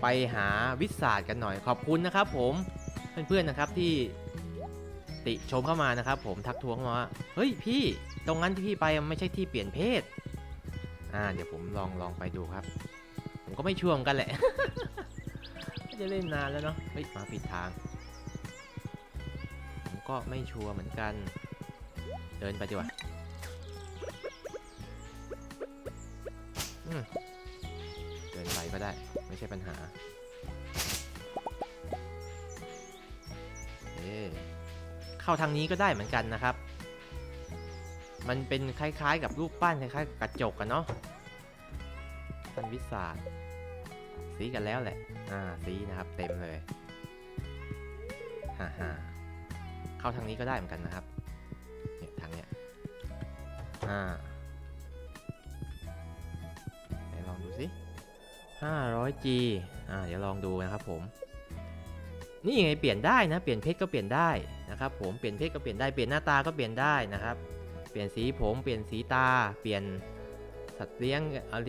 ไปหาวิสาดกันหน่อยขอบคุณนะครับ ผมเพื่อนๆนะครับที่ติชมเข้ามานะครับ ผมทักท้วงมาว่าเฮ้ยพี่ตรงนั้นที่พี่ไปมันไม่ใช่ที่เปลี่ยนเพศอ่าเดี๋ยวผมลองลองไปดูครับ ผมก็ไม่ช่วงกันแหละไม่ได้เล่นนานแล้วเนาะเฮ้ยมาผิดทาง ผมก็ไม่ชัวร์เหมือนกัน เดินไปดีกว่าอืม ได้ ไม่ใช่ปัญหาเอเข้าทางนี้ก็ได้เหมือนกันนะครับ มันเป็นคล้ายๆ กับรูปปั้นคล้ายๆกับกระจกกันเนาะท่านวิสาดสีกันแล้วแหละ อ่า สีนะครับ เต็มเลยฮ่าฮ่าเข้าทางนี้ก็ได้เหมือนกันนะครับ เนี่ยทางเนี้ย อ่า 500G อ่าเดี๋ยวลองดูนะครับผม นี่ไงเปลี่ยนได้นะ เปลี่ยนเพศก็เปลี่ยนได้นะครับผม เปลี่ยนเพศก็เปลี่ยนได้ เปลี่ยนหน้าตาก็เปลี่ยนได้นะครับ เปลี่ยนสีผม เปลี่ยนสีตา เปลี่ยนสัตว์เลี้ยง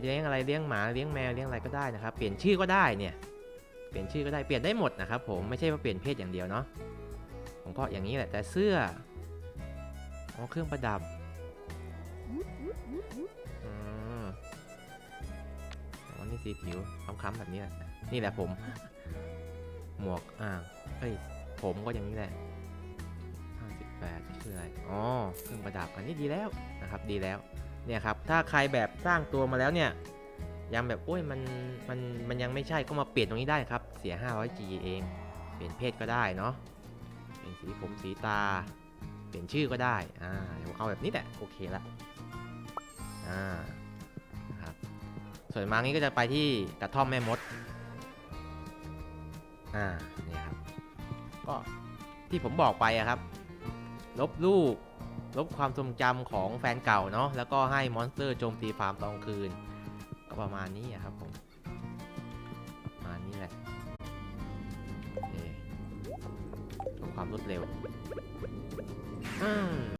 เลี้ยงอะไร เลี้ยงหมา เลี้ยงแมว เลี้ยงอะไรก็ได้นะครับ เปลี่ยนชื่อก็ได้เนี่ย เปลี่ยนชื่อก็ได้ เปลี่ยนได้หมดนะครับผม ไม่ใช่ว่าเปลี่ยนเพศอย่างเดียวเนาะ ผมก็อย่างนี้แหละ แต่เสื้ออ๋อเครื่องประดับ ช่สีผิวค้ำๆแบบนี้แหละนี่แหละผม หมวกอ่าเอ้ยผมก็อย่างนี้แหละ58คืออะไรอ๋อเครื่องประดับอันนี้ดีแล้วนะครับ ดีแล้วเนี่ยครับถ้าใครแบบสร้างตัวมาแล้วเนี่ยยังแบบโอ้ยมันมันมันยังไม่ใช่ก็มาเปลี่ยนตรงนี้ได้ครับ เสีย 500G เอง เปลี่ยนเพศก็ได้เนาะเปลี่ยนสีผมสีตา เปลี่ยนชื่อก็ได้อ่าเดี๋ยวเอาแบบนี้แหละโอเคละอ่า ส่วนมางี้ก็จะไปที่กระท่อมแม่มด อ่าเนี่ยครับ ก็ที่ผมบอกไปอะครับ ลบรูป ลบความทรงจำของแฟนเก่าเนาะ แล้วก็ให้มอนสเตอร์โจมตีฟาร์มตอนคืน ก็ประมาณนี้อะครับผม ประมาณนี้แหละโอเคเพื่อความรวดเร็ว อืม